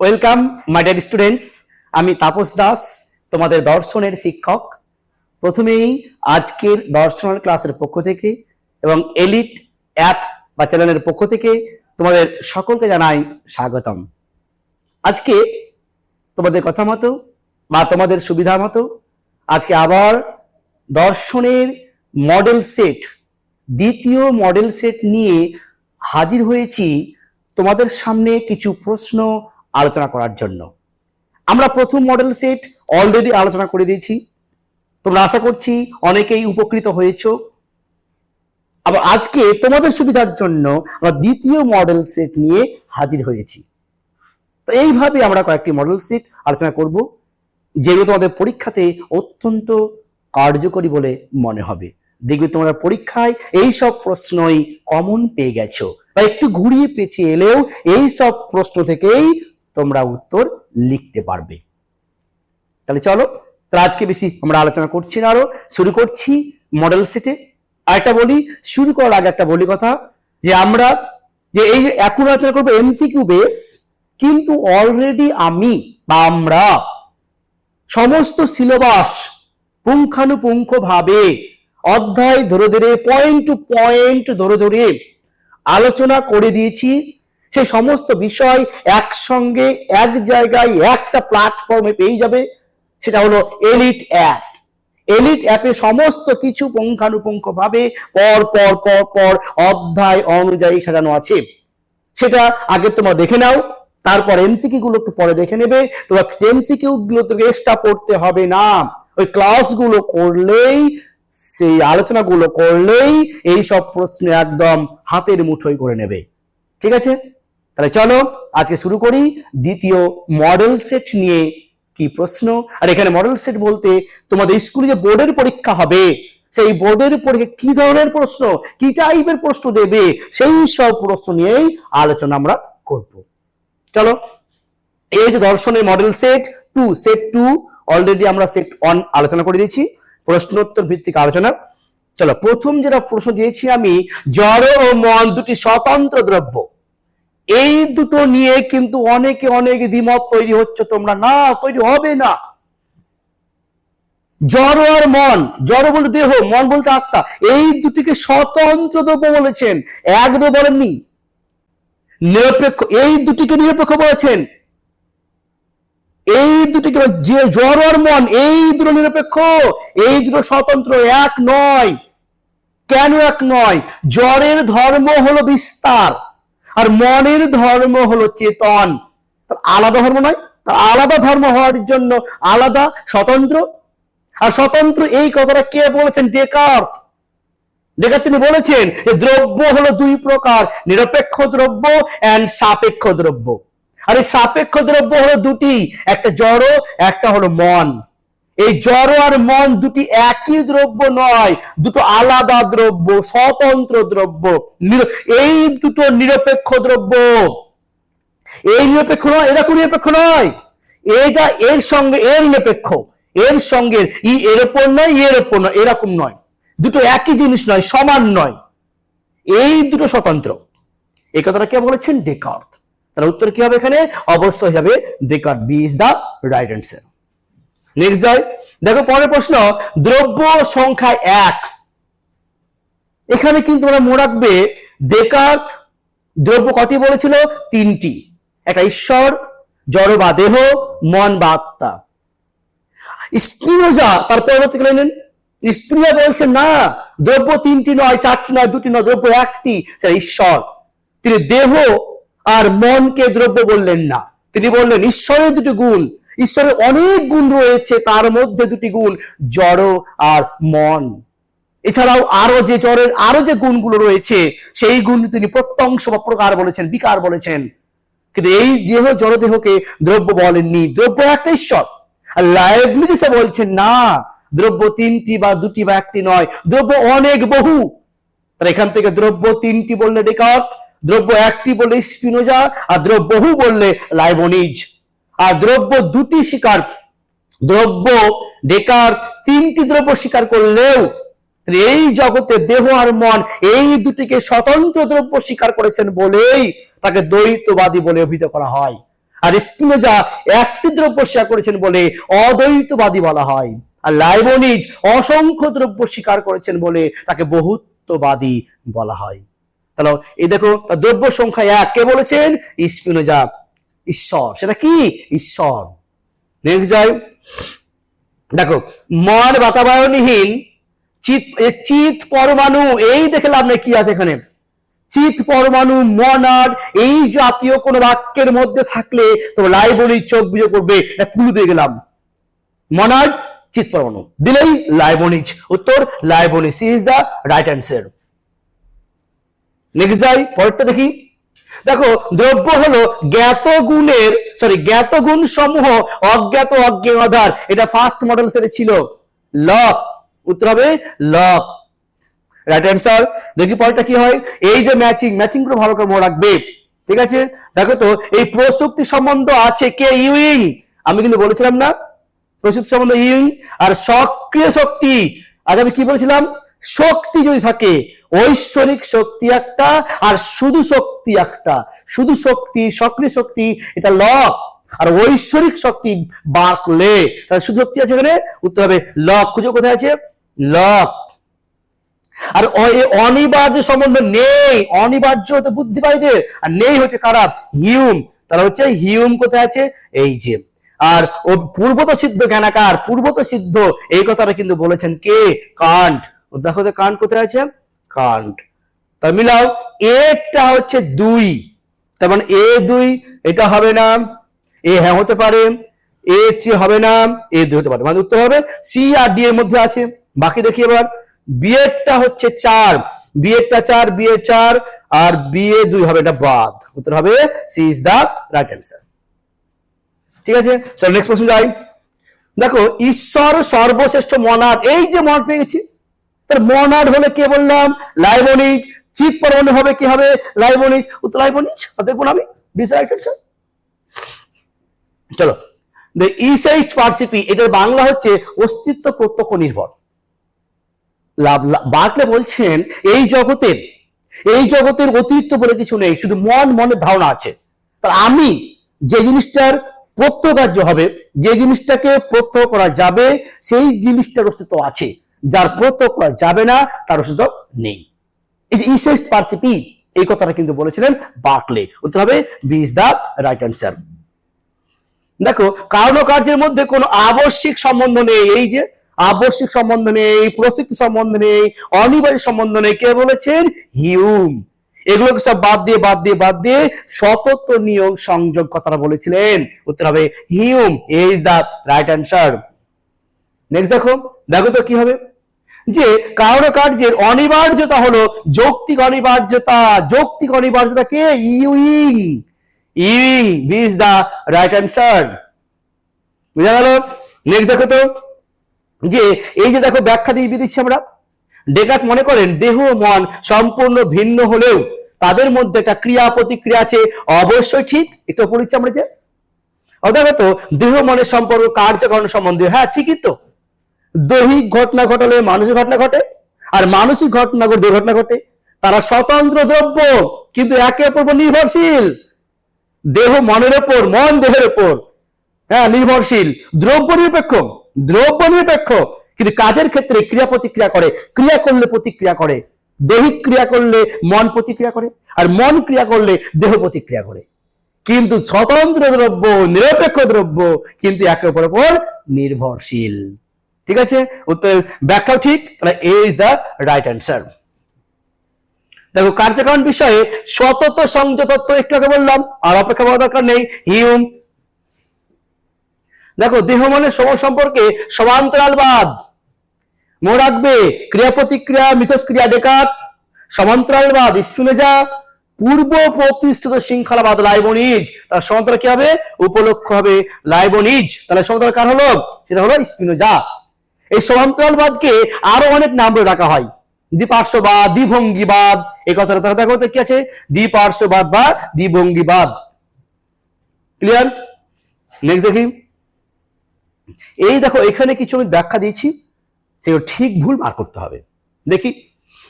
Welcome my dear students আমি তাপস দাস, তোমাদের দর্শনের শিক্ষক। প্রথমেই আজকের দর্শনের ক্লাসের পক্ষ থেকে এবং এলিট অ্যাপ বা চ্যানেলের পক্ষ থেকে তোমাদের সকলকে জানাই স্বাগতম। আজকে তোমাদের কথা মতো বা তোমাদের সুবিধা মতো আজকে আবার দর্শনের মডেল সেট দ্বিতীয় মডেল সেট নিয়ে হাজির হয়েছি। তোমাদের সামনে কিছু প্রশ্ন আলোচনা করার জন্য। আমরা প্রথম মডেল সেট অলরেডি আলোচনা করে দিয়েছি। তোমরা আশা করছি অনেকেই উপকৃত হয়েছ। আবার আজকে তোমাদের সুবিধার জন্য আমরা দ্বিতীয় মডেল সেট নিয়ে হাজির হয়েছি। তো এইভাবে আমরা কয়েকটি মডেল সেট আলোচনা করব, যেগুলো তোমাদের পরীক্ষাতে অত্যন্ত কার্যকরী বলে মনে হবে। দেখবে তোমরা পরীক্ষায় এই সব প্রশ্নই কমন পেয়ে গেছো। বা একটু ঘুরিয়ে পেঁচিয়ে এলেও এই সব প্রশ্ন থেকেই তোমরা উত্তর লিখতে পারবে। তাহলে চলো আজকে বেশি আমরা আলোচনা করছি না আরও, শুরু করছি মডেল সেটে আরেকটা বলি, শুরু করার আগে একটা বলি কথা, যে আমরা যে এই এখন আলোচনা করব এমসিকিউ বেস কিন্তু অলরেডি আমি বা আমরা সমস্ত সিলেবাস পুঙ্খানুপুঙ্খ ভাবে অধ্যায় ধরে ধরে পয়েন্ট টু পয়েন্ট ধরে ধরে আলোচনা করে দিয়েছি। সে সমস্ত বিষয় একসঙ্গে, এক জায়গায় একটা প্ল্যাটফর্মে পেয়ে যাবে। সেটা হলো এলিট অ্যাপ এলিট অ্যাপে সমস্ত কিছু পুঙ্খানুপুঙ্খ ভাবে পর পর পর পর অধ্যায় অনুযায়ী সাজানো আছে। সেটা আগে তোমরা দেখে নাও, তারপর এমসিকিউ গুলো একটু পরে দেখে নেবে। তোমার এমসিকিউ গুলো তোকে এক্সট্রা পড়তে হবে না। ওই ক্লাসগুলো করলেই, সেই আলোচনাগুলো করলেই এই সব প্রশ্ন একদম হাতের মুঠোয় করে নেবে। ঠিক আছে? তাহলে চলো আজকে শুরু করি দ্বিতীয় মডেল সেট নিয়ে কি প্রশ্ন? আর এখানে মডেল সেট বলতে তোমাদের স্কুলে যে বোর্ডের পরীক্ষা হবে, সেই বোর্ডের পরীক্ষা কি ধরনের প্রশ্ন, কি টাইপের প্রশ্ন দেবে, সেই সব প্রশ্ন নিয়েই আলোচনা আমরা করব। চলো, এই যে দর্শনের model set two set two already আমরা সেট ওয়ান আলোচনা করে দিয়েছি, প্রশ্নোত্তর ভিত্তিক আলোচনা। চলো, প্রথম যেটা প্রশ্ন দিয়েছি আমি, জড় ও মন দুটি স্বতন্ত্র দ্রব্য। এই দুটো নিয়ে কিন্তু অনেকে অনেক দ্বিমত তৈরি হচ্ছে, তোমরা না, তৈরি হবে না। জড় আর মন জড় বলতে দেহ, মন বলতে আত্মা, এই দুটিকে স্বতন্ত্র দ্রব্য বলেছেন একদম বলেননি। নিরপেক্ষ, এই দুটিকে নিরপেক্ষ বলেছেন। এই দুটিকে যে জড় আর মন, এই দুটো নিরপেক্ষ, এই দুটো স্বতন্ত্র, এক নয়। কেন এক নয়? জ্বরের ধর্ম হলো বিস্তার। আর মনের ধর্ম হলো চেতন। তার আলাদা ধর্ম নয়, তার আলাদা ধর্ম হওয়ার জন্য আলাদা স্বতন্ত্র। আর স্বতন্ত্র এই কথাটা কে বলেছেন? ডেকার্থ। ডেকার্থ তিনি বলেছেন যে দ্রব্য হলো দুই প্রকার, নিরপেক্ষ দ্রব্য এন্ড সাপেক্ষ দ্রব্য। আর এই সাপেক্ষ দ্রব্য হলো দুটি, একটা জড়, একটা হলো মন। এই জড় আর মন দুটি একই দ্রব্য নয়, দুটো আলাদা দ্রব্য, স্বতন্ত্র দ্রব্য। এই দুটো নিরপেক্ষ দ্রব্য। এই নিরপেক্ষ নয় এরকম নিরপেক্ষ নয়। এটা এর সঙ্গে এর নিরপেক্ষ। এর সঙ্গে ই এর ওপর নয় এর ওপর নয়, এরকম নয়। দুটো একই জিনিস নয়, সমান নয়। এই দুটো স্বতন্ত্র। এই কথাটা কে বলেছেন? ডেকার্থ। তার উত্তর কি হবে এখানে? অবশ্যই হবে Descartes B is the right answer. Next যায় দেখো, পরের প্রশ্ন, দ্রব্য সংখ্যা এক। এখানে কিন্তু ওরা মনে রাখবে দেকাত দ্রব্য কটি বলেছিল? তিনটি। একটা ঈশ্বর, জড় বা দেহ, মন বা আত্মা। স্পিনোজা তার পরবর্তীকালে নেন স্প্রিয়া বলছে, না, দ্রব্য তিনটি নয়, চারটি নয়, দুটি নয়, দ্রব্য একটি, সেটা ঈশ্বর। তিনি দেহ আর মনকে দ্রব্য বললেন না। তিনি বললেন, ঈশ্বরের দুটি গুণ ঈশ্বরের অনেক গুণ রয়েছে, তার মধ্যে দুটি গুণ, জড় আর মন। এছাড়াও আরও যে জড়ের আরও যে গুণগুলো রয়েছে, সেই গুণ তিনি প্রত্যংশ বা প্রকার বলেছেন, বিকার বলেছেন। কিন্তু এই দেহ জড়দেহকে দ্রব্য বলেননি, দ্রব্য একটা ঈশ্বর। আর লাইবলিসে বলছেন, না, দ্রব্য তিনটি বা দুটি বা একটি নয়, দ্রব্য অনেক বহু। তাহলে এখান থেকে দ্রব্য তিনটি বললে ডেকার্থ, দ্রব্য একটি বললে স্পিনোজা, আর দ্রব্য বহু বললে লাইবনিজ। আর দ্রব্য দুটি স্বীকার দ্রব্য ডেকার তিনটি দ্রব্য স্বীকার করলেও এই জগতে দেহ আর মন এই দুটিকে স্বতন্ত্র দ্রব্য স্বীকার করেছেন বলেই তাকে দ্বৈতবাদী বলে অভিহিত করা হয়। আর স্পিনোজা একটি দ্রব্য স্বীকার করেছেন বলে অদ্বৈতবাদী বলা হয়। আর লাইবনিজ অসংখ্য দ্রব্য স্বীকার করেছেন বলে তাকে বহুত্ববাদী বলা হয়। তাহলে এই দেখো, দ্রব্য সংখ্যা এক। কে বলেছেন? স্পিনোজা। ঈশ্বর। সেটা কি? ঈশ্বর। যাই। দেখো, মন বাতাবরণহীন চিত চিত পরমাণু, এই দেখে লাভ নেই, কি আছে এখানে? চিত পরমাণু মনার এই জাতীয় কোন বাক্যের মধ্যে থাকলে তো লাইবনি চোখ বুঝে করবে কুলু দিয়ে গেলাম। মনার্ড চিত পরমাণু। দিলেই লাইবনিজ উত্তর Leibniz is the right answer next যাই, পরেরটা দেখি। দেখো, দ্রব্য হলো জ্ঞাত গুণের সরি জ্ঞাত গুণ সমূহ অজ্ঞাত অজ্ঞে আধার। এটা ফার্স্ট মডেল সেটে ছিল। লক উত্তর হবে লক রাইট অ্যান্সার দেখি পরেরটা কি হয়? এই যে ম্যাচিং ম্যাচিংগুলো ভালো করে মনে রাখবে। ঠিক আছে? দেখো তো, এই প্রসক্তি সম্বন্ধ আছে কে? ইউইং আমি কিন্তু বলেছিলাম না। প্রসক্তি সম্বন্ধ ইউইং আর সক্রিয় শক্তি। আজ আমি কি বলেছিলাম? শক্তি যদি থাকে, ঐশ্বরিক শক্তি একটা আর শুধু শক্তি একটা। শুধু শক্তি, সক্রিয় শক্তি, এটা লক। আর ঐশ্বরিক শক্তি বাকলে তাহলে শুধু শক্তি আছে এখানে? উত্তর হবে লক। খুঁজো কোথায় আছে? লক। আর অনিবার্য সম্বন্ধ নেই। অনিবার্য হতে বুদ্ধিবাদীদের। আর নেই হচ্ছে খারাপ হিউম। তাহলে হচ্ছে হিউম কোথায় আছে? এই যে। আর ও পূর্বত সিদ্ধ জ্ঞানাকার, পূর্বত সিদ্ধ, এই কথাটা কিন্তু বলেছেন কে? কান্ট। দেখো তো কান্ট কোথায় আছে? কান্ট তা মিলাও এটা হচ্ছে দুই। তার মানে এ দুই, এটা হবে না এ হ্যাঁ হতে পারে, এ চেয়ে হবে না এ দুই হতে পারে। মানে উত্তর হবে সি আর ডি এর মধ্যে আছে। বাকি দেখি এবার। বিয়েরটা হচ্ছে চার। বিয়েরটা চার বিয়ে চার, আর বিয়ে দুই হবে এটা বাদ। উত্তর হবে C is the right answer. ঠিক আছে? চলো নেক্সট প্রশ্ন যাই। দেখো, ঈশ্বর সর্বশ্রেষ্ঠ মনার এই যে মন পেয়ে গেছি। তার মনার হলে কে বললাম? লাইবনিজ। চিপ পরমাণু হবে কি হবে? লাইবনিজ। উত্তর লাইবনিজ? দেখুন আমি চলো। দ্য ইসাইস্ট পার্সিপি এটার বাংলা হচ্ছে অস্তিত্ব প্রত্যক্ষ নির্ভর। বার্কলে বলছেন, এই জগতের এই জগতের অতিরিক্ত বলে কিছু নেই, শুধু মন, মনের ধারণা আছে। তার আমি যে জিনিসটার প্রত্যকার্য হবে, যে জিনিসটাকে প্রত্যয় করা যাবে, সেই জিনিসটার অস্তিত্ব আছে। যার প্রত্যয় করা যাবে না, তার অস্তিত্ব নেই। এই যে পার্সিপি, এই কথাটা কিন্তু বলেছিলেন বার্কলে। উত্তর হবে B is the right answer. দেখো কারণ কার্যের মধ্যে কোনো আবশ্যিক সম্বন্ধ নেই। এই যে আবশ্যিক সম্বন্ধ নেই প্রস্তুতি সম্বন্ধ নেই, অনিবার্য সম্বন্ধ নেই, কে বলেছেন? হিউম। এগুলোকে সব বাদ দিয়ে বাদ দিয়ে বাদ দিয়ে সতত্ব নিয়োগ সংযোগ কথাটা বলেছিলেন। উত্তর হবে Hume is the right answer. Next দেখো দেখো তো কি হবে? যে কারণ কার্যের অনিবার্যতা হলো যৌক্তিক অনিবার্যতা। যৌক্তিক অনিবার্যতা কে? Ewing Ewing is the right answer বুঝা গেল? নেক্সট দেখো তো, যে এই যে দেখো ব্যাখ্যা দিয়ে দিচ্ছি আমরা। ডেকাত মনে করেন দেহ মন সম্পূর্ণ ভিন্ন হলেও তাদের মধ্যে একটা ক্রিয়া প্রতিক্রিয়া আছে। অবশ্যই ঠিক, একটু পড়েছি আমরা যে। অর্থাৎ দেহ মনের সম্পর্ক কার্যকরণ সম্বন্ধে। হ্যাঁ ঠিকই তো। দৈহিক ঘটনা ঘটালে মানসিক ঘটনা ঘটে, আর মানসিক ঘটনা ঘটে দুর্ঘটনা ঘটে। তারা স্বতন্ত্র দ্রব্য, কিন্তু একে অপর নির্ভরশীল। দেহ মনের ওপর মন দেহের ওপর হ্যাঁ নির্ভরশীল। দ্রব্য নিরপেক্ষ দ্রব্য নিরপেক্ষ। কিন্তু কাজের ক্ষেত্রে ক্রিয়া প্রতিক্রিয়া করে, ক্রিয়া করলে প্রতিক্রিয়া করে। দৈহিক ক্রিয়া করলে মন প্রতিক্রিয়া করে, আর মন ক্রিয়া করলে দেহ প্রতিক্রিয়া করে। কিন্তু স্বতন্ত্র দ্রব্য, নিরপেক্ষ দ্রব্য, কিন্তু একে অপর নির্ভরশীল। ঠিক আছে? উত্তর ব্যাখ্যাও ঠিক, তাহলে A is the right answer দেখো কার্যকারণ বিষয়ে সতত সংযতত্ব একটু আগে বললাম, আর অপেক্ষা করা দরকার নেই, হিউম। দেখো, দেহ মনের সময় সম্পর্কে সমান্তরালবাদ। মনে রাখবে ক্রিয়া প্রতিক্রিয়া মিথস্ক্রিয়া ডেকাত সমান্তরালবাদ স্পিনোজা পূর্ব প্রতিষ্ঠিত শৃঙ্খলাবাদ লাইবনিজ। তার সমান্তরাল কি হবে? উপলক্ষ হবে লাইবনিজ। তাহলে সমান্তরাল কার হলো? সেটা হলো স্পিনোজা এই সমান্তরালবাদকে আরও অনেক নাম ধরে রাখা হয়। দ্বিপার্শ্ববাদ, দ্বিভঙ্গিবাদ, এই কথাটা তাহলে দেখো কি আছে? দ্বিপার্শ্ববাদ বা দ্বিভঙ্গিবাদ। ক্লিয়ার নেক্সট দেখি। এই দেখো, এখানে কিছু আমি ব্যাখ্যা দিয়েছি, সেগুলো ঠিক ভুল বার করতে হবে। দেখি।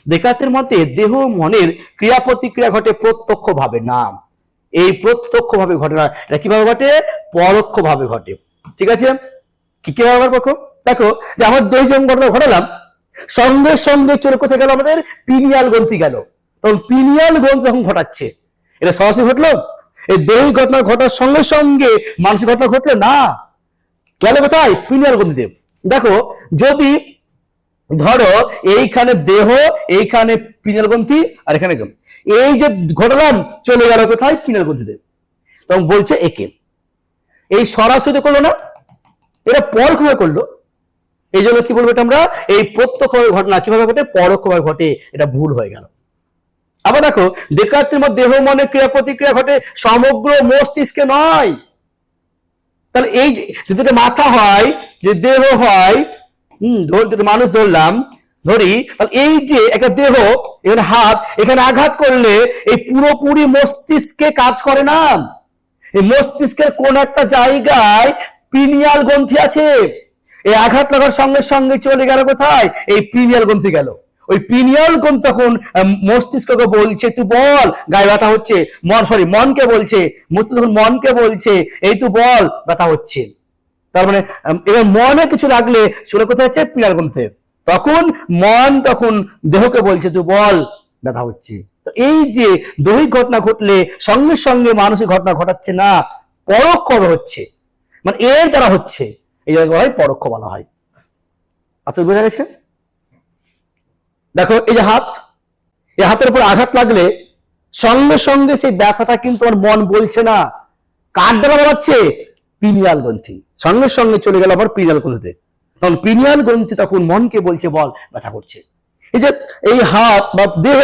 দেখাতের মতে দেহ মনের ক্রিয়া প্রতিক্রিয়া ঘটে প্রত্যক্ষ ভাবে না। এই প্রত্যক্ষ ভাবে ঘটনা এটা কীভাবে ঘটে? পরোক্ষ ভাবে ঘটে। ঠিক আছে? কি কীভাবে ঘটে পরোক্ষ? দেখো যে আমার দৈজন ঘটনা ঘটালাম, সঙ্গে সঙ্গে চলে কোথায় গেল আমাদের? পিনিয়াল গ্রন্থি গেল। তখন পিনিয়াল গ্রন্থি যখন ঘটাচ্ছে, এটা সরাসরি ঘটলো? এই দৈহিক ঘটনা ঘটার সঙ্গে সঙ্গে মানসিক ঘটনা ঘটলো? না। গেল কোথায়? পিনিয়াল গ্রন্থিতে দেখো, যদি ধরো এইখানে দেহ, এইখানে পিনাল গ্রন্থি আর এখানে এই যে ঘটলাম, চলে গেল কোথায়? পিনাল গ্রন্থিতে তখন বলছে একে। এই সরাসরি করল না। এটা পরোক্ষভাবে করল। এই জন্য কি বলব এটা আমরা? এই প্রত্যক্ষভাবে ঘটনা, কীভাবে ঘটে? পরোক্ষভাবে ঘটে, এটা ভুল হয়ে গেল। আবার দেখো, দেখাত্রের মধ্যে দেহ মনে ক্রিয়া প্রতিক্রিয়া ঘটে, সমগ্র মস্তিষ্কে নয়। তাহলে এই যদি এটা মাথা হয় যে দেহ হয়, হম, ধর, যদি মানুষ ধরলাম, ধরি, তাহলে এই যে একটা দেহ, এখানে হাত, এখানে আঘাত করলে এই পুরোপুরি মস্তিষ্কে কাজ করে না। এই মস্তিষ্কের কোন একটা জায়গায় পিনিয়াল গ্রন্থি আছে। এই আঘাত লাগার সঙ্গে সঙ্গে চলে গেল কোথায়? এই পিনিয়াল গ্রন্থি গেল। ওই পিনিয়াল গ্রন্থি তখন মস্তিষ্ককে বলছে, তুই বল। গায়ে ব্যথা হচ্ছে। মন সরি মনকে বলছে। মস্তিষ্ক মনকে বলছে, এই তুই বল। ব্যথা হচ্ছে। তার মানে এবার মনে কিছু লাগলে চলে কোথায় হচ্ছে পিনাল গ্রন্থে তখন মন তখন দেহকে বলছে, তুই বল। ব্যথা হচ্ছে। এই যে দৈহিক ঘটনা ঘটলে সঙ্গে সঙ্গে মানসিক ঘটনা ঘটাচ্ছে না, পরোক্ষ হচ্ছে। মানে এর দ্বারা হচ্ছে। এই জন্য বলা হয় পরোক্ষ বলা হয়। আচ্ছা বোঝা গেছে? দেখো, এই যে হাত, এই হাতের উপর আঘাত লাগলে সঙ্গে সঙ্গে সেই ব্যথাটা কিন্তু আমার মন বলছে না। কার দ্বারা বলাচ্ছে? পিনিয়াল গ্রন্থি। সঙ্গে সঙ্গে চলে গেল আবার পিনিয়াল গ্রন্থিতে। তখন পিনিয়াল গ্রন্থি তখন মনকে বলছে, বল, ব্যথা করছে। এই যে এই হাত বা দেহ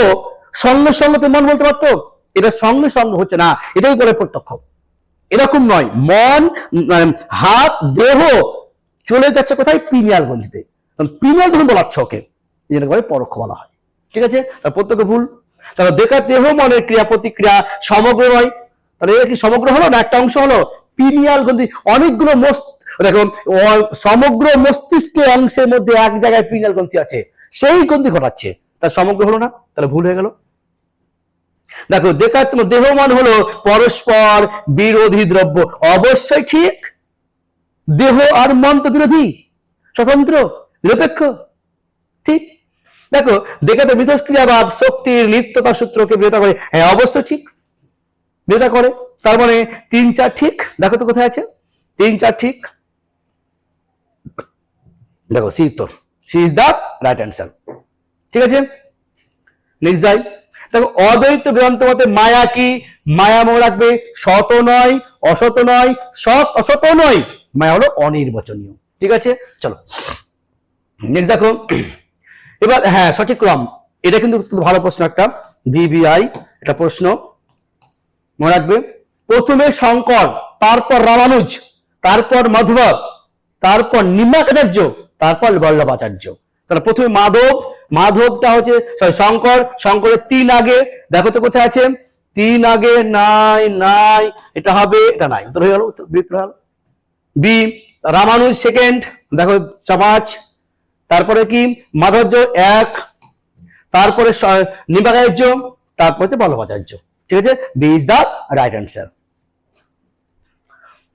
সঙ্গে সঙ্গে তো মন বলতে পারতো, এটা সঙ্গে সঙ্গে হচ্ছে না, এটাই করে প্রত্যক্ষ। এরকম নয়। মন হাত, দেহ চলে যাচ্ছে কোথায়? পিনিয়াল গ্রন্থিতে পিনিয়াল যখন বলাচ্ছে ওকে যেটা করে পরোক্ষ বলা হয়। ঠিক আছে? তার প্রত্যক্ষ ভুল। তাহলে দেখা দেহ, মনের ক্রিয়া, প্রতিক্রিয়া সমগ্র নয়। তাহলে এটা কি সমগ্র হলো না একটা অংশ হলো? পিনিয়াল গ্রন্থি অনেকগুলো মস্ত, দেখো সমগ্র মস্তিষ্কের অংশের মধ্যে এক জায়গায় পিনিয়াল গ্রন্থি আছে। সেই গ্রন্থি ঘটাচ্ছে। তার সমগ্র হলো না? তাহলে ভুল হয়ে গেল। দেখো, দেখাত্ম দেহমান হলো পরস্পর বিরোধী দ্রব্য। অবশ্যই ঠিক। দেহ আর মন তো বিরোধী, স্বতন্ত্র, নিরপেক্ষ। ঠিক। দেখো, দেখাতে মিথস্ক্রিয়াবাদ শক্তির নিত্যতা সূত্রকে বিরোধা করে। হ্যাঁ অবশ্যই ঠিক। বিরোধা করে। তার মানে তিন চার ঠিক। দেখো তো কোথায় আছে। তিন চার ঠিক। দেখো, সি উত্তর। C is the right answer. ঠিক আছে? নেক্সট যাই। দেখো, অদ্বৈত বেদান্ত মতে মায়া কি? মায়া মনে রাখবে শত নয় অশত নয়, সৎ অশত নয়। মায়া হলো অনির্বাচনীয়। ঠিক আছে? চলো। নেক্সট দেখো। এবার হ্যাঁ সঠিক ক্রম। এটা কিন্তু ভালো প্রশ্ন একটা। বিবিআই এটা প্রশ্ন। মনে রাখবে, প্রথমে শঙ্কর, তারপর রামানুজ, তারপর মাধব তারপর নিম্বাকাচার্য তারপর বল্লভাচার্য। তাহলে প্রথমে মাধব মাধবটা হচ্ছে sorry, শঙ্কর শঙ্করের তিন আগে দেখো তো কোথায় আছে? তিন আগে নাই নাই এটা হবে এটা নাই উত্তর হয়ে গেল উত্তর- বি রামানুজ সেকেন্ড দেখো পাঁচ তারপরে কি? মাধবর্য এক। তারপরে নিম্বাকাচার্য তারপরে হচ্ছে বল্লভাচার্য। ঠিক আছে? B is the right answer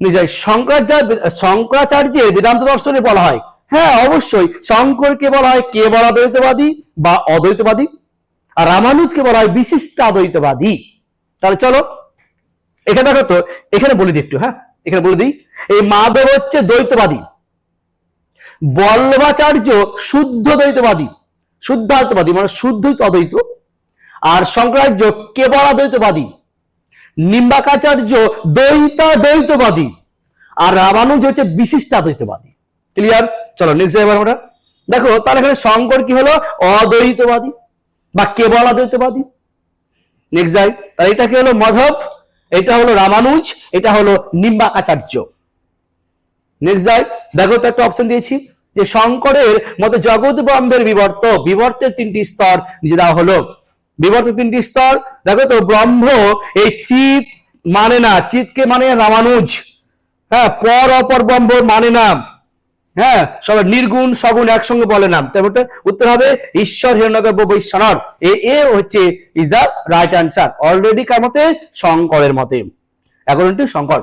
নিজের শঙ্করাচার্য শঙ্করাচার্যের বেদান্ত দর্শনে বলা হয় হ্যাঁ অবশ্যই। শঙ্করকে বলা হয় কেবল অদ্বৈতবাদী বা অদ্বৈতবাদী? আর রামানুজকে বলা হয় বিশিষ্ট অদ্বৈতবাদী। তাহলে চলো, এখানে দেখো তো, এখানে বলে দিই একটু হ্যাঁ? এখানে বলে দিই এই মাধব হচ্ছে দ্বৈতবাদী। বল্লভাচার্য শুদ্ধ দ্বৈতবাদী। শুদ্ধ শুদ্ধাদ্বৈতবাদী মানে শুদ্ধই তো অদ্বৈত। আর শঙ্করাচার্য কেবল অদ্বৈতবাদী। নিম্বাকাচার্য দ্বৈতা দ্বৈতবাদী আর রামানুজ হচ্ছে বিশিষ্ট বিশিষ্টাদ্বৈতবাদী ক্লিয়ার চলো নেক্সট এবার আমরা। দেখো, তাহলে এখানে শঙ্কর কি হলো? অদ্বৈতবাদী বা কেবল অদ্বৈতবাদী নেক্সট যাই তাহলে এটা কি হলো? মাধব, এটা হলো রামানুজ, এটা হলো নিম্বাকাচার্য। নেক্সট যাই দেখো, তো একটা অপশন দিয়েছি, যে শঙ্করের মতে জগৎ ব্রহ্মের বিবর্ত, বিবর্তের তিনটি স্তর দেওয়া হলো। বিবর্তের তিনটি স্তর, দেখো তো, ব্রহ্ম এই চিত মানে না চিতকে মানে রামানুজ। হ্যাঁ পর অপর ব্রহ্ম মানে না। হ্যাঁ সবাই নির্গুণ, সগুণ, একসঙ্গে বলে না তারপর উত্তর হবে ঈশ্বর হিরণ্যগর্ভ বৈশ্বনর এ এ হচ্ছে is the right answer already কার মতে শঙ্করের মতে। According to Shankar.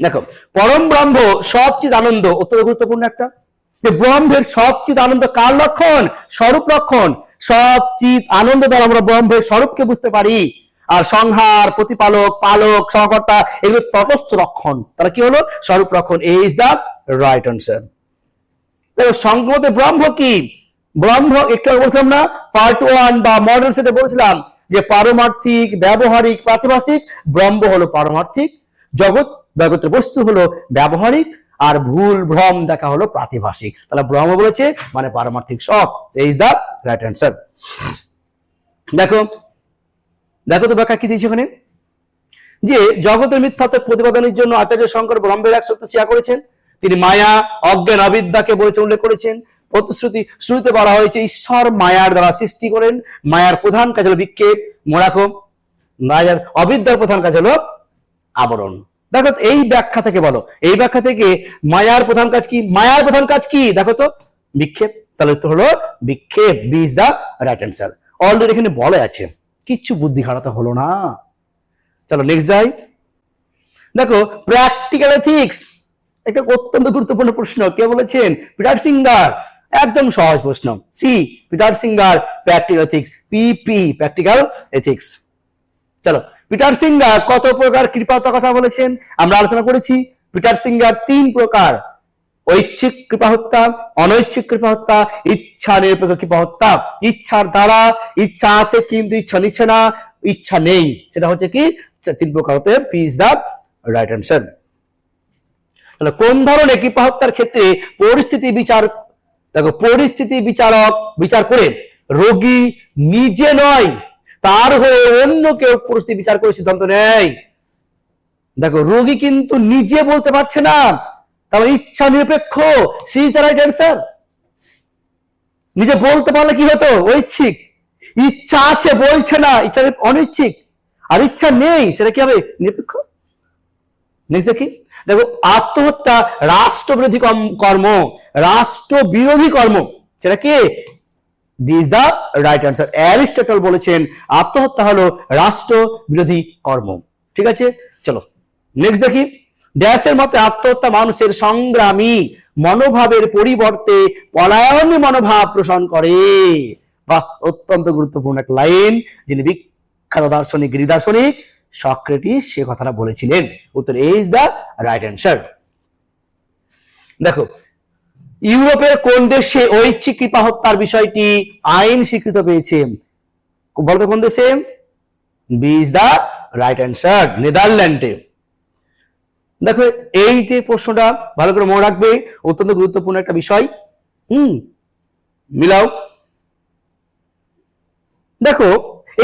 দেখো, পরম ব্রহ্ম সবচেয়ে আনন্দ, অত্যন্ত গুরুত্বপূর্ণ একটা। যে ব্রহ্মের সবচিত আনন্দ কার লক্ষণ? স্বরূপ লক্ষণ। সবচিত আনন্দ দ্বারা আমরা ব্রহ্মের স্বরূপকে বুঝতে পারি। আর সংহার, প্রতিপালক, পালক, সহকর্তা, এগুলো তটস্থ রক্ষণ। তারা কি হলো? স্বরূপ রক্ষণ। এই ইজ দ্য রাইট দেখো সংগমতে ব্রহ্ম কি? ব্রহ্ম একটু বলছিলাম না? পার্ট ওয়ান বা মডেল সেটে বলছিলাম যে পারমার্থিক, ব্যবহারিক প্রাতিভাসিক ব্রহ্ম হলো পারমার্থিক। জগৎ জগতের বস্তু হলো ব্যবহারিক আর ভুল, ভ্রম দেখা হলো প্রাতিভাসিক তাহলে ব্রহ্ম বলেছে মানে পারমার্থিক সব। ইজ দ্য রাইট অ্যান্সার দেখো দেখো তো ব্যাখ্যা কি দিয়েছে ওখানে যে জগতের মিথ্যাত্ব প্রতিপাদনের জন্য আচার্য শঙ্কর ব্রহ্মের এক সত্য চিয়া করেছেন। তিনি মায়া, অজ্ঞান, অবিদ্যাকে বলেছে উল্লেখ করেছেন। প্রতিশ্রুতি, শ্রুতিতে বলা হয়েছে, ঈশ্বর মায়ার দ্বারা সৃষ্টি করেন। মায়ার প্রধান কাজ হলো বিক্ষেপ। মোড়াকো মায়ার অবিদ্যার প্রধান কাজ হলো আবরণ। দেখো এই ব্যাখ্যা থেকে বলো, এই ব্যাখ্যা থেকে মায়ার প্রধান কাজ কি? মায়ার প্রধান কাজ কি? দেখো তো, বিক্ষেপ। তাহলে তো হলো বিক্ষেপ is the right answer already এখানে বলে আছে। কিচ্ছু বুদ্ধি খাটাতে হলো না। চলো নেক্সট যাই। দেখো প্র্যাকটিক্যাল এথিক্স একটা অত্যন্ত গুরুত্বপূর্ণ প্রশ্ন। কে বলেছেন? Peter Singer. একদম সহজ প্রশ্ন। C Peter Singer practical ethics PP practical ethics চলো পিটার সিঙ্গার কত প্রকার কৃপাতার কথা বলেছেন? আমরা আলোচনা করেছি। পিটার সিঙ্গার তিন প্রকার। ঐচ্ছিক কৃপা হত্যা, অনৈচ্ছিক কৃপা হত্যা, ইচ্ছা নিরপেক্ষ কৃপা হত্যা। ইচ্ছার দ্বারা, ইচ্ছা আছে কিন্তু ইচ্ছা নিচ্ছে না, ইচ্ছা নেই। সেটা হচ্ছে কি? তিন প্রকার হতে পিস দা রাইট অ্যান্সার তাহলে কোন ধরনের কৃপা হত্যার ক্ষেত্রে পরিস্থিতি বিচার দেখো, পরিস্থিতি বিচারক বিচার করে রোগী নিজে নয়, তার হয়ে অন্য কেউ পরিস্থিতি বিচার করে সিদ্ধান্ত নেয়। দেখো, রোগী কিন্তু নিজে বলতে পারছে না। তাহলে ইচ্ছা নিরপেক্ষ সেই রাইট অ্যান্সার। নিজে বলতে পারলে কি হতো? ঐচ্ছিক। ইচ্ছা আছে, বলছে না, ইচ্ছা অনৈচ্ছিক। আর ইচ্ছা নেই, সেটা কি হবে? নিরপেক্ষ। দেখি। দেখো, আত্মহত্যা রাষ্ট্রবিরোধী কর্ম রাষ্ট্র বিরোধী কর্ম। সেটা কি? This the right answer Aristotle বলেছেন, আত্মহত্যা হলো রাষ্ট্র বিরোধী কর্ম। ঠিক আছে? চলো। নেক্সট দেখি। ড্যাসের মতে আত্মহত্যা মানুষের সংগ্রামী মনোভাবের পরিবর্তে পলায়নী মনোভাব পোষণ করে। বা অত্যন্ত গুরুত্বপূর্ণ এক লাইন যিনি বিখ্যাত দার্শনিক গিরি দার্শনিক সক্রেটিস সে কথাটা বলেছিলেন। উত্তর ইজ দ্য রাইট অ্যান্সার দেখো, ইউরোপের কোন দেশে ঐচ্ছিক কৃপা হত্যার বিষয়টি আইন স্বীকৃত পেয়েছে? বলতো কোন দেশে? B is the right answer নেদারল্যান্ডে দেখো, এই যে প্রশ্নটা ভালো করে মনে রাখবে, অত্যন্ত গুরুত্বপূর্ণ একটা বিষয়। হুম, মিলাও। দেখো,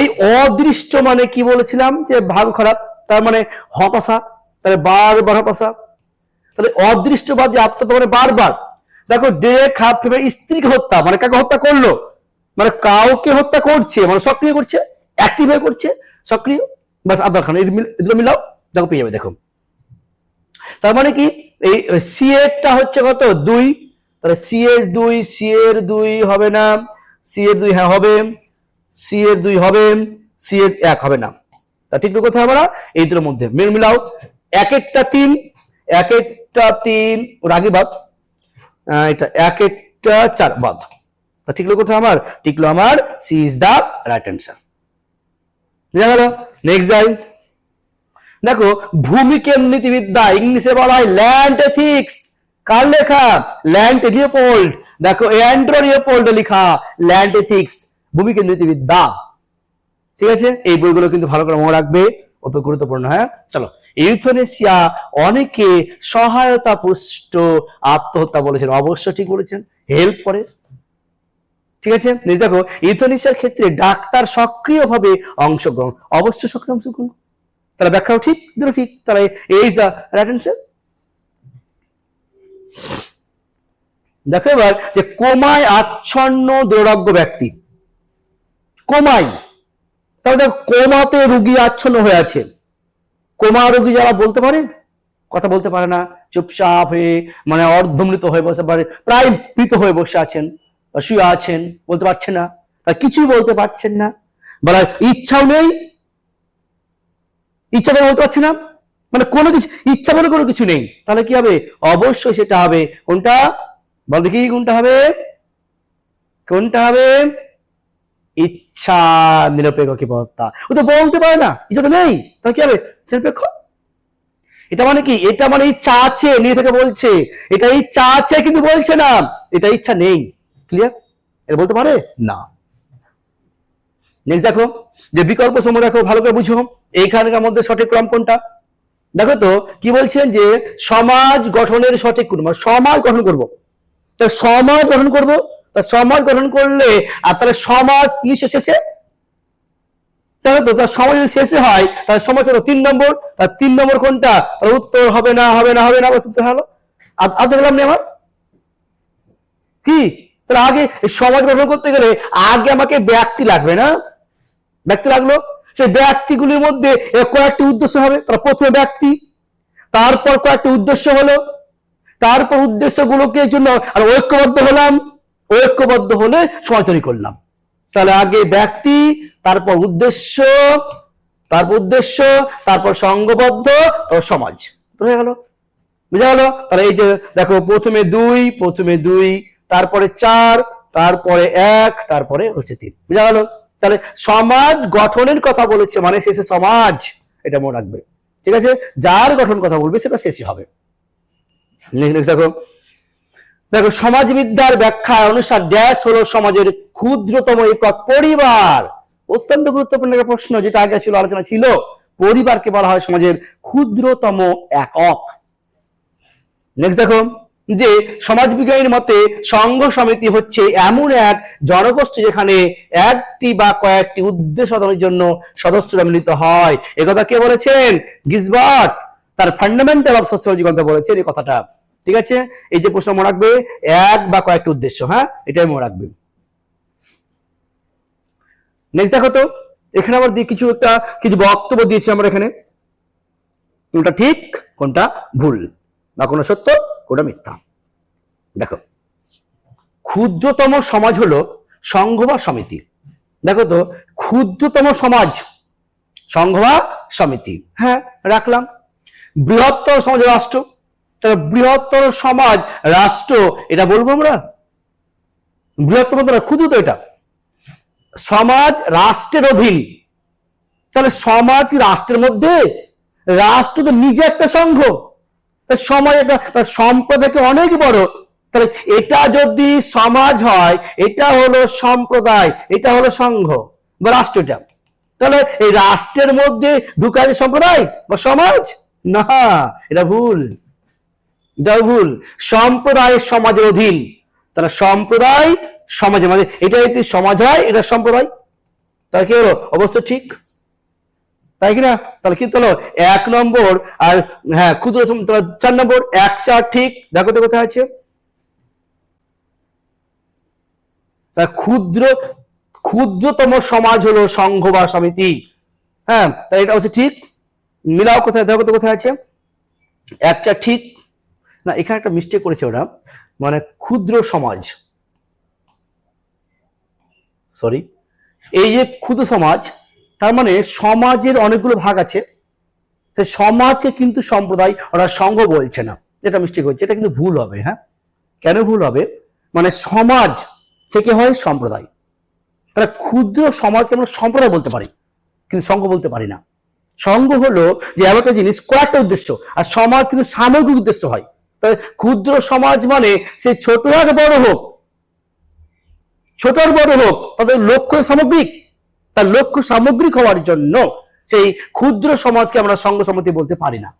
এই অদৃশ্য মানে কি বলেছিলাম? যে ভাগ খারাপ, তার মানে হতাশা, তাহলে বারবার হতাশা। তাহলে অদৃষ্টবাদ যে আত্মহত্যা মানে বারবার। দেখো ডিরেক্ট খারাপ ভেবে স্ত্রীকে হত্যা মানে কাকে হত্যা করল? মানে কাউকে হত্যা করছে মানে সক্রিয় করছে অ্যাক্টিভ হয়ে করছে, সক্রিয় বাস আধার খান। এগুলো মিলাও, দেখো পেয়ে যাবে, দেখো। তার মানে কি? এই সি এরটা হচ্ছে কত? দুই। তাহলে সি এর দুই সি এর দুই হবে না। সি এর দুই হ্যাঁ হবে। সি এর দুই হবে। সি এর এক হবে না। তা ঠিক কথা আমরা? এই দুটোর মধ্যে মিল মিলাও। এক একটা তিন এক একটা তিন, রাগি বাদ। এটা এক একটা চার বাদ। তা ঠিকলো কোথায় আমার? ঠিকলো আমার C is the right answer বুঝা গেল? নেক্সট যাই দেখো ভূমিকের নীতিবিদ্যা? ইংলিশে বলা হয় ল্যান্ড এথিক্স কার লেখা? ল্যান্ড লিওপোল্ড দেখো অ্যান্ড্রো লিওপোল্ড লেখা ল্যান্ড এথিক্স ভূমিকের নীতিবিদ্যা। ঠিক আছে? এই বইগুলো কিন্তু ভালো করে মনে রাখবে। অত গুরুত্বপূর্ণ হ্যাঁ? চলো ইউথনেসিয়া অনেকে সহায়তা পুষ্ট আত্মহত্যা বলেছেন। অবশ্য ঠিক বলেছেন হেল্প করে। ঠিক আছে? দেখো ইউথনেসিয়ার ক্ষেত্রে ডাক্তার সক্রিয়ভাবে অংশগ্রহণ। অবশ্য সক্রিয় অংশগ্রহণ? তাহলে ব্যাখ্যাও ঠিক দুটো ঠিক তাহলে এই দ্য রাইট অ্যান্সার দেখো এবার যে কোমায় আচ্ছন্ন দুরাগ্য ব্যক্তি। কোমায়। তাহলে দেখো, কোমাতে রুগী আচ্ছন্ন হয়ে আছে। কোমা রোগী যারা বলতে পারে, কথা বলতে পারে না, চুপচাপ হয়ে মানে অর্ধমৃত হয়ে বসে পারে, প্রায় মৃত হয়ে বসে আছেন শুয়ে আছেন, বলতে পারছেন না তা কিছুই বলতে পারছেন না। বলা ইচ্ছাও নেই ইচ্ছা করে বলতে পারছে না? মানে কোনো কিছু ইচ্ছা বলে কোনো কিছু নেই। তাহলে কি হবে? অবশ্যই সেটা হবে। কোনটা? বল দেখি কোনটা হবে? কোনটা হবে? ইচ্ছা নিরপেক্ষ ক্ষিপ্রতা ও তো বলতে পারে না। ইচ্ছা তো নেই। তাহলে কি হবে? নিরপেক্ষ? এটা মানে কি? এটা মানে ইচ্ছা আছে, নিয়ে থেকে বলছে। এটা ইচ্ছা আছে কিন্তু বলছে না। এটা ইচ্ছা নেই। ক্লিয়ার এটা বলতে পারে? না। নেক্সট দেখো, যে বিকল্প সমূহ দেখো, ভালো করে বুঝো। এইখানকার মধ্যে সঠিক ক্রম কোনটা? দেখো তো, কি বলছেন যে সমাজ গঠনের সঠিক মানে সমাজ গঠন করব। তা সমাজ গঠন করব? তা সমাজ গঠন করলে, আর তাহলে সমাজ নিঃশেষ শেষে? তাহলে তো তার সমাজ যদি শেষে হয়, তাহলে সমাজ কত? তিন নম্বর। তার তিন নম্বর কোনটা? তাহলে উত্তর হবে না হবে না হবে না উত্তর হলো। আর দেখলাম না আমার কি? তাহলে আগে সমাজ গঠন করতে গেলে আগে আমাকে ব্যক্তি লাগবে না? ব্যক্তি লাগল, সেই ব্যক্তিগুলির মধ্যে কয়েকটি উদ্দেশ্য হবে। তাহলে প্রথমে ব্যক্তি, তারপর কয়েকটি উদ্দেশ্য হলো। তারপর উদ্দেশ্যগুলোকে জন্য আর ঐক্যবদ্ধ হলাম। ঐক্যবদ্ধ হলে সমাজ তৈরি করলাম। তাহলে আগে ব্যক্তি, তারপর উদ্দেশ্য তারপর উদ্দেশ্য, তারপর সংঘবদ্ধ তারপর সমাজ। হয়ে গেল? বুঝা গেল? তাহলে এই যে দেখো, প্রথমে দুই প্রথমে দুই, তারপরে চার, তারপরে এক, তারপরে হচ্ছে তিন। বুঝা গেল? তাহলে সমাজ গঠনের কথা বলেছে মানে শেষে সমাজ, এটা মনে রাখবে। ঠিক আছে? যার গঠন কথা বলবে, সেটা শেষই হবে। দেখো দেখো, সমাজবিদ্যার ব্যাখ্যা অনুসার ড্যাশ হলো সমাজের ক্ষুদ্রতম একক পরিবার। অত্যন্ত গুরুত্বপূর্ণ একটা প্রশ্ন যেটা আগে ছিল, আলোচনা ছিল। পরিবারকে বলা হয় সমাজের ক্ষুদ্রতম একক। নেক্সট দেখো যে সমাজ বিজ্ঞানীর মতে সংঘ সমিতি হচ্ছে এমন এক জনগোষ্ঠী যেখানে একটি বা কয়েকটি উদ্দেশ্য সাধনের জন্য সদস্যরা মিলিত হয়। একথা কে বলেছেন? গিসবার্ট তার ফান্ডামেন্টাল অফ সোসিওলজি গ্রন্থে বলেছেন এই কথাটা। ঠিক আছে? এই যে প্রশ্ন মনে রাখবে, এক বা কয়েকটি উদ্দেশ্য হ্যাঁ? এটাই মনে রাখবে। নেক্সট দেখো তো, এখানে আবার কিছু একটা, কিছু বক্তব্য দিয়েছি আমরা এখানে। কোনটা ঠিক, কোনটা ভুল, বা কোনো সত্য? কোনটা মিথ্যা। দেখো, ক্ষুদ্রতম সমাজ হলো সংঘ বা সমিতি। দেখো তো, ক্ষুদ্রতম সমাজ, সংঘ বা সমিতি। হ্যাঁ রাখলাম। বৃহত্তর সমাজ রাষ্ট্র। তাহলে বৃহত্তর সমাজ, রাষ্ট্র, এটা বলব আমরা? বৃহত্তম তো ক্ষুদ্র তো এটা। সমাজ রাষ্ট্রের অধীন। তাহলে সমাজ রাষ্ট্রের মধ্যে? রাষ্ট্র তো নিজে একটা সংঘ। সমাজ একটা তার সম্প্রদায়কে অনেক বড়। তাহলে এটা যদি সমাজ হয়, এটা হলো সম্প্রদায়, এটা হলো সংঘ বা রাষ্ট্রটা তাহলে এই রাষ্ট্রের মধ্যে ঢুকাছে সম্প্রদায় বা সমাজ? না, এটা ভুল। এটা ভুল। সম্প্রদায় সমাজের অধীন। তাহলে সম্প্রদায় সমাজের মধ্যে এটা যদি সমাজ হয়, এটা সম্প্রদায়। তাহলে কি হলো? অবশ্য ঠিক? তাই কিনা? তাহলে কি হলো এক নম্বর আর হ্যাঁ ক্ষুদ্র চার নম্বর, এক চার ঠিক। দেখো তো কোথায় আছে। ক্ষুদ্র, ক্ষুদ্রতম সমাজ হলো সংঘ বা সমিতি। হ্যাঁ তাহলে এটা হচ্ছে ঠিক। মিলাও কোথায়? দেখো তো কোথায় আছে। এক চার ঠিক। না, এখানে একটা মিস্টেক করেছে ওরা। মানে ক্ষুদ্র সমাজ। সরি এই যে ক্ষুদ্র সমাজ তার মানে সমাজের অনেকগুলো ভাগ আছে। তো সমাজে কিন্তু সম্প্রদায় ওরা সংঘ বলছে না। এটা মিস্টেক হচ্ছে এটা কিন্তু ভুল হবে হ্যাঁ? কেন ভুল হবে? মানে সমাজ থেকে হয় সম্প্রদায়। তাহলে ক্ষুদ্র সমাজকে আমরা সম্প্রদায় বলতে পারি, কিন্তু সংঘ বলতে পারি না। সংঘ হলো যে একটা জিনিস, কয়েকটা উদ্দেশ্য। আর সমাজ কিন্তু সামগ্রিক উদ্দেশ্য হয়। তাহলে ক্ষুদ্র সমাজ মানে সে ছোট হোক বড় হোক, ছোট আর বড় হোক, তাদের লক্ষ্য সামগ্রিক। তার লক্ষ্য সামগ্রিক হওয়ার জন্য সেই ক্ষুদ্র সমাজকে আমরা সংঘ সমিতি বলতে পারি না।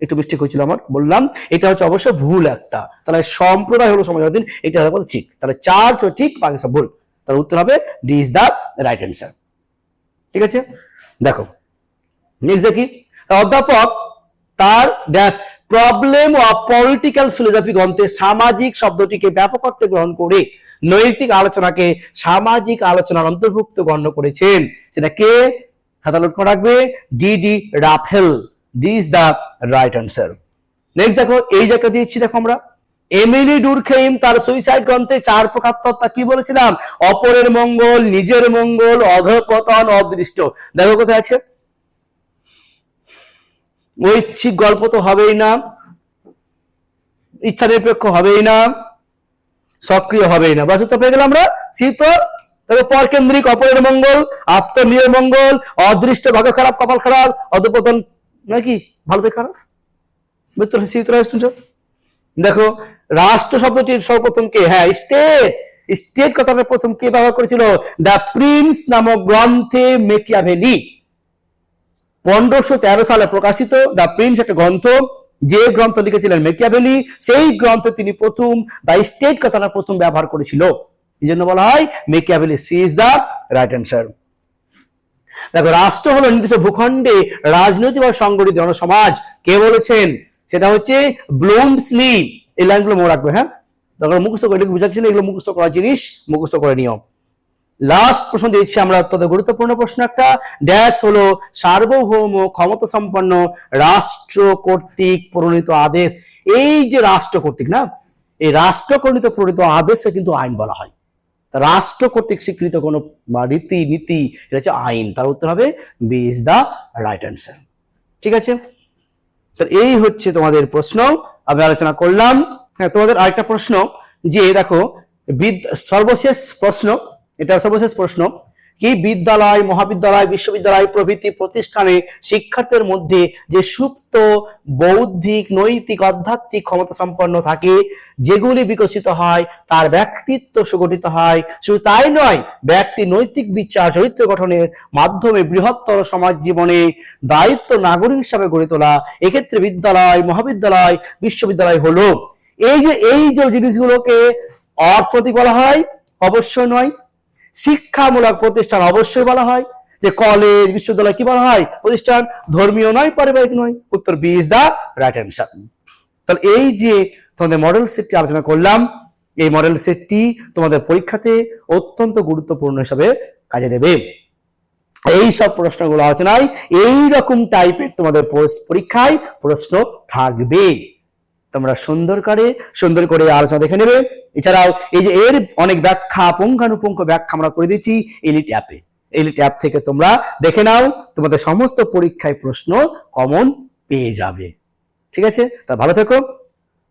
একটু মিস্টেক হয়েছিল আমার, বললাম, এটা হচ্ছে অবশ্য ভুল একটা। তাহলে সম্প্রদায় হলো সমাজ অধীন, এটা হলো ঠিক। তাহলে চার তো ঠিক সব ভুল। তার উত্তর হবে D is the right answer ঠিক আছে? দেখো নেক্সট দেখি। অধ্যাপক, তার dash problem of political philosophy গ্রন্থে সামাজিক শব্দটিকে ব্যাপক অর্থে গ্রহণ করে নৈতিক আলোচনাকে সামাজিক আলোচনার অন্তর্ভুক্ত গণ্য করেছেন। সেটা কে? খাতা করে রাখবে। D D Raphael. Is the right answer next দেখো, এই জায়গা দিয়েছি দেখো আমরা। এমিলি ডুরখেইম তার সুইসাইড গ্রন্থে চার প্রকার তত্ত্ব, কি বলেছিলাম? অপরের মঙ্গল, নিজের মঙ্গল, অধপতন, অদৃষ্ট। দেখো কোথায় আছে? ঐচ্ছিক গল্প তো হবেই না। ইচ্ছা নিরপেক্ষ হবেই না। সক্রিয় হবেই না। বাস তো পেয়ে গেলাম আমরা? শীত তবে পরকেন্দ্রিক অপরের মঙ্গল, আত্মনিয় মঙ্গল, অদৃষ্ট ভাগ্য খারাপ, কপাল খারাপ, অধপতন নাকি ভালো খারাপ? বুঝতে শীত শুনছো? দেখো, রাষ্ট্র শব্দটির সর্বপ্রথম কে? হ্যাঁ স্টেট। স্টেট কথাটা প্রথম কে ব্যবহার করেছিল? দ্য প্রিন্স নামক গ্রন্থে মেকিয়াভেলি। পনেরোশো সালে প্রকাশিত দ্য প্রিন্স একটা গ্রন্থ। যে গ্রন্থ লিখেছিলেন মেকিয়াভেলি সেই গ্রন্থে তিনি প্রথম দ্য স্টেট কথাটা প্রথম ব্যবহার করেছিল। এই জন্য বলা হয় Machiavelli C is the right answer দেখো, রাষ্ট্র হলো নির্দিষ্ট ভূখণ্ডে রাজনৈতিক বা সংগঠিত সমাজ কে বলেছেন? সেটা হচ্ছে ব্লুমসলি। এই লাইনগুলো মনে রাখবে হ্যাঁ? তখন মুখস্থ করে বুঝাচ্ছি না এগুলো মুখস্থ করার জিনিস মুখস্থ করে নিও। লাস্ট প্রশ্ন দিয়েছি আমরা অত্যন্ত গুরুত্বপূর্ণ প্রশ্ন একটা। ড্যাশ হলো সার্বভৌম ক্ষমতা সম্পন্ন রাষ্ট্র কর্তৃক প্রণীত আদেশ। এই যে রাষ্ট্র কর্তৃক না, এই রাষ্ট্র কর্তৃক প্রণীত আদেশে কিন্তু আইন বলা হয়। রাষ্ট্র কর্তৃক স্বীকৃত কোনো রীতি নীতি, এটা হচ্ছে আইন। তার উত্তর হবে B is the right answer ঠিক আছে? তো এই হচ্ছে তোমাদের প্রশ্ন। আমি আলোচনা করলাম। হ্যাঁ তোমাদের আরেকটা প্রশ্ন যে, দেখো সর্বশেষ প্রশ্ন এটা সর্বশেষ প্রশ্ন। কি বিদ্যালয়, মহাবিদ্যালয়, বিশ্ববিদ্যালয় প্রভৃতি প্রতিষ্ঠানে শিক্ষার্থীদের মধ্যে যে সুপ্ত, বৌদ্ধিক, নৈতিক, আধ্যাত্মিক ক্ষমতা সম্পন্ন থাকে, যেগুলি বিকশিত হয়, তার ব্যক্তিত্ব সুগঠিত হয়। শুধু তাই নয়, ব্যক্তি নৈতিক বিচার, চরিত্র গঠনের মাধ্যমে বৃহত্তর সমাজ জীবনে দায়িত্ব নাগরিক হিসাবে গড়ে তোলা। এক্ষেত্রে বিদ্যালয়, মহাবিদ্যালয়, বিশ্ববিদ্যালয় হলো। এই যে এই যে জিনিসগুলোকে অর্থনৈতিক বলা হয়, অবশ্যই নয় শিক্ষামূলক প্রতিষ্ঠান অবশ্যই বলা হয়। যে কলেজ বিশ্ববিদ্যালয় কি বলা হয়? প্রতিষ্ঠান ধর্মীয় নয়, পারিবারিক নয়। উত্তর B is the right answer তাহলে এই যে তোমাদের মডেল সেটটি আলোচনা করলাম, এই মডেল সেটটি তোমাদের পরীক্ষাতে অত্যন্ত গুরুত্বপূর্ণ হিসাবে কাজে দেবে। এই সব প্রশ্নগুলো আলোচনায় এই রকম টাইপের তোমাদের পরীক্ষায় প্রশ্ন থাকবে। তোমরা সুন্দর করে সুন্দর করে আলোচনা দেখে নেবে। এছাড়াও এই যে এর অনেক ব্যাখ্যা, পুঙ্খানুপুঙ্খ ব্যাখ্যা আমরা করে দিচ্ছি এলিট অ্যাপে এলিট অ্যাপ থেকে তোমরা দেখে নাও, তোমাদের সমস্ত পরীক্ষায় প্রশ্ন কমন পেয়ে যাবে। ঠিক আছে? তা ভালো থেকো,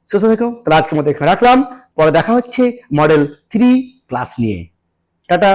সুস্থ থেকো। তাহলে আজকে মতো এখানে রাখলাম। পরে দেখা হচ্ছে মডেল থ্রি ক্লাস নিয়ে। টাটা।